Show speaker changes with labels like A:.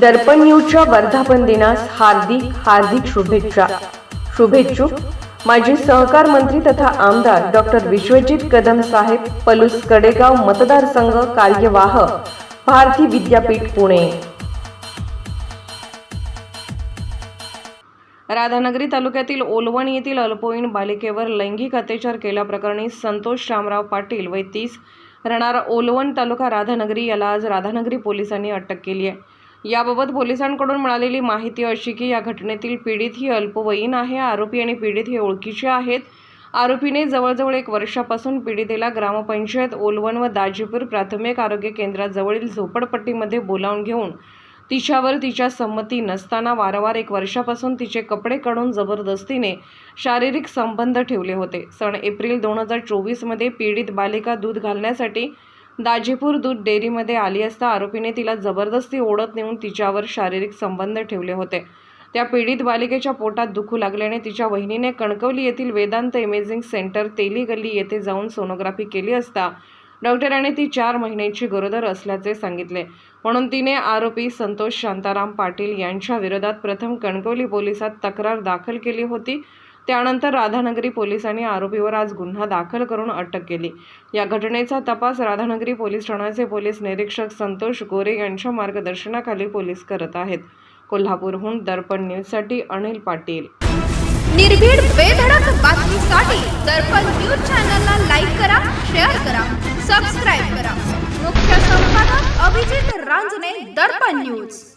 A: दर्पण न्यूजच्या वर्धापन दिनास हार्दिक हार्दिक शुभेच्छा. शुभेच्छुक माजी सहकार मंत्री तथा आमदार डॉक्टर विश्वजित कदम साहेब पलूस कडेगाव मतदारसंघ कार्यवाह भारती विद्यापीठ पुणे. राधानगरी तालुक्यातील ओलवण येथील अल्पवयीन बालिकेवर लैंगिक अत्याचार केल्याप्रकरणी संतोष शामराव पाटील व तीस राहणारा ओलवण तालुका राधानगरी याला आज राधानगरी पोलिसांनी अटक केली आहे. याबाबत पोलिसांकडून मिळालेली माहिती अशी की या घटनेतील पीडित ही अल्पवयीन आहे. आरोपी आणि पीडित हे ओळखीचे आहेत. आरोपीने जवळजवळ एक वर्षापासून पीडितेला ग्रामपंचायत ओलवण व दाजीपूर प्राथमिक आरोग्य केंद्राजवळील झोपडपट्टीमध्ये बोलावून घेऊन तिच्यावर तिच्या संमती नसताना वारंवार एक वर्षापासून तिचे कपडे काढून जबरदस्तीने शारीरिक संबंध ठेवले होते. सण एप्रिल दोन हजार चोवीसमध्ये पीडित बालिका दूध घालण्यासाठी दाजीपूर दूध डेअरीमध्ये आली असता आरोपीने तिला जबरदस्ती ओढत नेऊन तिच्यावर शारीरिक संबंध ठेवले होते. त्या पीडित बालिकेच्या पोटात दुखू लागल्याने तिच्या वहिनीने कणकवली येथील वेदांत इमेजिंग सेंटर तेली गल्ली येथे जाऊन सोनोग्राफी केली असता डॉक्टरांनी ती चार महिन्यांची गरोदर असल्याचे सांगितले. म्हणून तिने आरोपी संतोष शांताराम पाटील यांच्या विरोधात प्रथम कणकवली पोलिसात तक्रार दाखल केली होती. त्यानंतर राधानगरी पोलिसांनी आरोपीवर आज गुन्हा दाखल करून अटक केली. या घटनेचा तपास राधानगरी पोलीस ठाण्याचे पोलीस निरीक्षक संतोष गोरे यांच्या मार्गदर्शनाखाली पोलीस करत आहेत. कोल्हापूरहून दर्पण न्यूजसाठी अनिल पाटील.
B: निर्भीड बेधडक बातमीसाठी दर्पण न्यूज चॅनलला लाईक करा शेअर करा सबस्क्राईब करा. मुख्य संपादक अभिजित रांजणे दर्पण न्यूज.